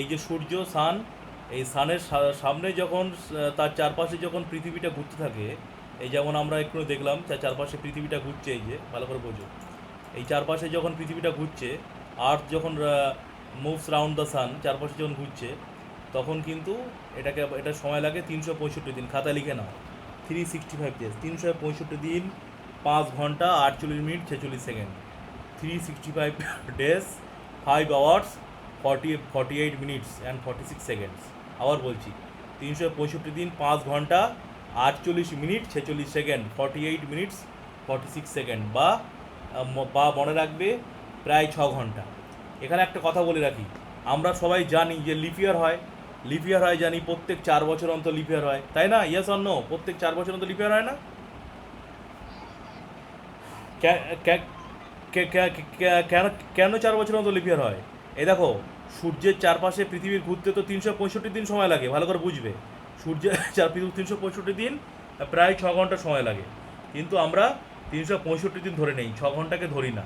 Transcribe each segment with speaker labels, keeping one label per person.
Speaker 1: এই যে সূর্য, সান, এই সানের সামনে যখন তার চারপাশে যখন পৃথিবীটা ঘুরতে থাকে, এই যেমন আমরা একটু দেখলাম তার চারপাশে পৃথিবীটা ঘুরছে এই যে, ভালো করে বোঝো। এই চারপাশে যখন পৃথিবীটা ঘুরছে আর্থ যখন মুভস রাউন্ড দ্য সান চারপাশে যখন ঘুরছে, তখন কিন্তু এটাকে, এটা সময় লাগে তিনশো পঁয়ষট্টি দিন খাতা লিখে নাও। থ্রি সিক্সটি ফাইভ ডেজ তিনশো পঁয়ষট্টি দিন, পাঁচ ঘণ্টা আটচল্লিশ মিনিট ছেচল্লিশ second. Three sixty five days five hours forty forty eight minutes and forty six seconds আবার বলছি, তিনশো পঁয়ষট্টি দিন পাঁচ ঘণ্টা, আটচল্লিশ মিনিট, ছেচল্লিশ second forty eight minutes forty six second বা বা মনে রাখবে প্রায় ছ ঘণ্টা। এখানে একটা কথা বলে রাখি, আমরা সবাই জানি যে লিপিয়ার হয়। লিপিয়ার হয় জানি প্রত্যেক চার বছর অন্তর লিপিয়ার হয়। তাই না? ইয়েস অন্য প্রত্যেক চার বছর অন্তর লিপিয়ার হয় না? কেন কেন চার বছর অন্তর লিপিয়ার হয়? এই দেখো, সূর্যের চারপাশে পৃথিবীর ঘুরতে তো তিনশো পঁয়ষট্টি দিন সময় লাগে, ভালো করে বুঝবে। সূর্যের চার পৃথিবী তিনশো পঁয়ষট্টি দিন প্রায় ছ ঘণ্টা সময় লাগে। কিন্তু আমরা তিনশো পঁয়ষট্টি দিন ধরে নেই, ছ ঘন্টাকে ধরি না।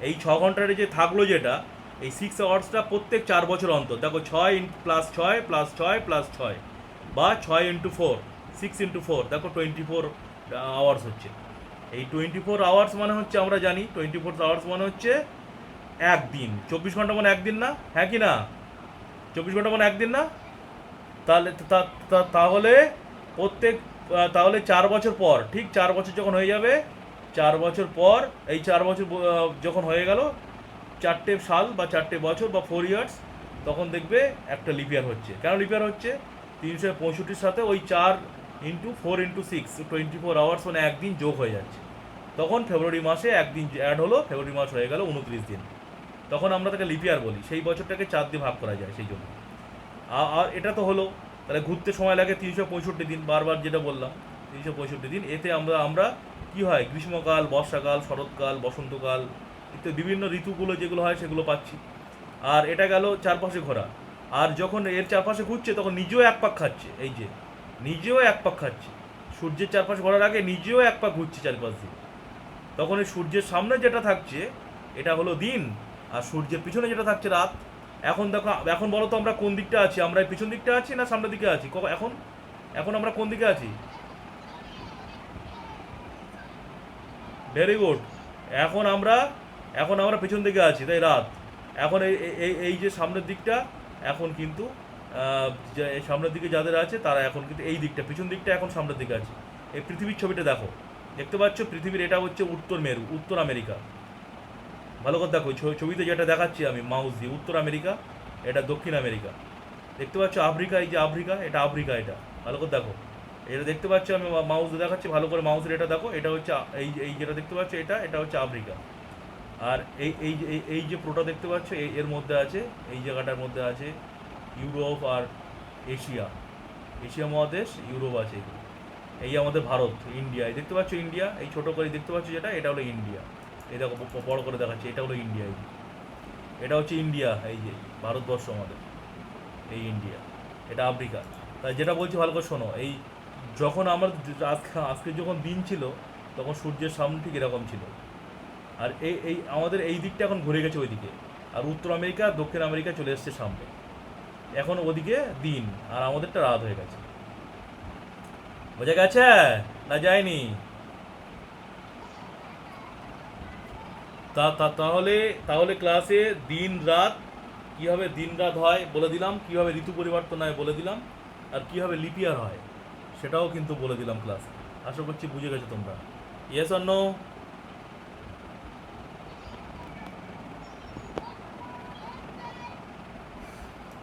Speaker 1: এই ছ ঘণ্টার যে থাকল যেটা, এই সিক্স আওয়ার্সটা প্রত্যেক চার বছর অন্তর। দেখো, ছয় ইন প্লাস ছয় প্লাস ছয় প্লাস ছয়, বা ছয় into four six into four দেখো টোয়েন্টি ফোর আওয়ার্স হচ্ছে। এই টোয়েন্টি ফোর আওয়ার্স মানে হচ্ছে আমরা জানি টোয়েন্টি ফোর আওয়ার্স মানে হচ্ছে একদিন। চব্বিশ ঘণ্টা মানে একদিন না? হ্যাঁ কি না? চব্বিশ ঘণ্টা মানে একদিন না? তাহলে তাহলে প্রত্যেক তাহলে চার বছর পর, ঠিক চার বছর যখন হয়ে যাবে, চার বছর পর, এই চার বছর যখন হয়ে গেল, চারটে সাল বা চারটে বছর বা ফোর ইয়ার্স তখন দেখবে একটা লিপিয়ার হচ্ছে। কেন লিপিয়ার হচ্ছে? তিনশো পঁয়ষট্টির সাথে ওই চার into four into six twenty four hours মানে একদিন যোগ হয়ে যাচ্ছে। তখন ফেব্রুয়ারি মাসে একদিন অ্যাড হলো, ফেব্রুয়ারি মাস হয়ে গেল উনত্রিশ দিন। তখন আমরা তাকে লিপিয়ার বলি। সেই বছরটাকে চার দিয়ে ভাগ করা যায় সেই জন্য। আর এটা তো হলো, তাহলে ঘুরতে সময় লাগে তিনশো পঁয়ষট্টি দিন, বারবার যেটা বললাম, তিনশো পঁয়ষট্টি দিন। এতে আমরা আমরা কি হয়, গ্রীষ্মকাল, বর্ষাকাল, শরৎকাল, বসন্তকাল ইত্যাদি বিভিন্ন ঋতুগুলো যেগুলো হয় সেগুলো পাচ্ছি। আর এটা গেল চারপাশে ঘোরা। আর যখন এর চারপাশে ঘুরছে, তখন নিজেও এক পাক খাচ্ছে, এই যে, নিজেও এক পাক খাচ্ছে। সূর্যের চারপাশে ঘোরার আগে নিজেও এক পাক ঘুরছে চারপাশ দিয়ে। তখন এই সূর্যের সামনে যেটা থাকছে, এটা হলো দিন। আর সূর্যের পিছনে যেটা থাকছে রাত, এখন দেখো, এখন বলো তো আমরা কোন দিকটা আছি? আমরা পিছন দিকটা আছি না সামনের দিকে আছি? এখন? এখন আমরা কোন দিকে আছি? ভেরি গুড এখন আমরা এখন আমরা পিছন দিকে আছি, তাই রাত। এখন এই, এই- যে সামনের দিকটা, এখন কিন্তু সামনের দিকে যাদের আছে, তারা এখন কিন্তু এই দিকটা, পিছন দিকটা এখন সামনের দিকে আছে। এই পৃথিবীর ছবিটা দেখো। দেখতে পাচ্ছ? পৃথিবীর এটা হচ্ছে উত্তর মেরু, উত্তর আমেরিকা। ভালো করে দেখো ছবিতে যেটা দেখাচ্ছি আমি, মাউস দিয়ে, উত্তর আমেরিকা, এটা দক্ষিণ আমেরিকা। দেখতে পাচ্ছ আফ্রিকা, এই যে আফ্রিকা, এটা আফ্রিকা এটা। ভালো করে দেখো। এটা দেখতে পাচ্ছ আমি মাউস দেখাচ্ছি, ভালো করে মাউসের এটা দেখো, এটা হচ্ছে এই এই যেটা দেখতে পাচ্ছ এটা এটা হচ্ছে আফ্রিকা। আর এই এই যে- এই- যে প্রোটা দেখতে পাচ্ছ এর মধ্যে আছে, এই জায়গাটার মধ্যে আছে ইউরোপ আর এশিয়া। এশিয়া মহাদেশ, ইউরোপ আছে। এই আমাদের ভারত, ইন্ডিয়া। এই দেখতে পাচ্ছ ইন্ডিয়া, এই ছোটো করে দেখতে পাচ্ছ যেটা, এটা হলো ইন্ডিয়া। এই দেখো বড় করে দেখাচ্ছি, এটা হলো ইন্ডিয়া এই। এটা হচ্ছে ইন্ডিয়া এই যে, ভারতবর্ষ আমাদের, এই ইন্ডিয়া এটা আফ্রিকা। তাই যেটা বলছি ভালো করে শোনো, এই যখন আমার আজকে আজকে যখন দিন ছিল, তখন সূর্যের সামনে ঠিক এরকম ছিল। আর এই এই, আমাদের এই দিকটা এখন ঘুরে গেছে ওইদিকে। আর উত্তর আমেরিকা, দক্ষিণ আমেরিকা চলে এসছে সামনে। এখন ওদিকে দিন, আর আমাদেরটা রাত হয়ে গেছে। বোঝা গেছে? না যায়নি? তা- তাহলে তাহলে ক্লাসে দিন রাত কীভাবে দিন রাত হয় বলে দিলাম, কীভাবে ঋতু পরিবর্তন হয় বলে দিলাম, আর কীভাবে লিপিয়ার হয় সেটাও কিন্তু বলে দিলাম ক্লাসে আশা করছি বুঝে গেছো তোমরা। ইয়েস অন্য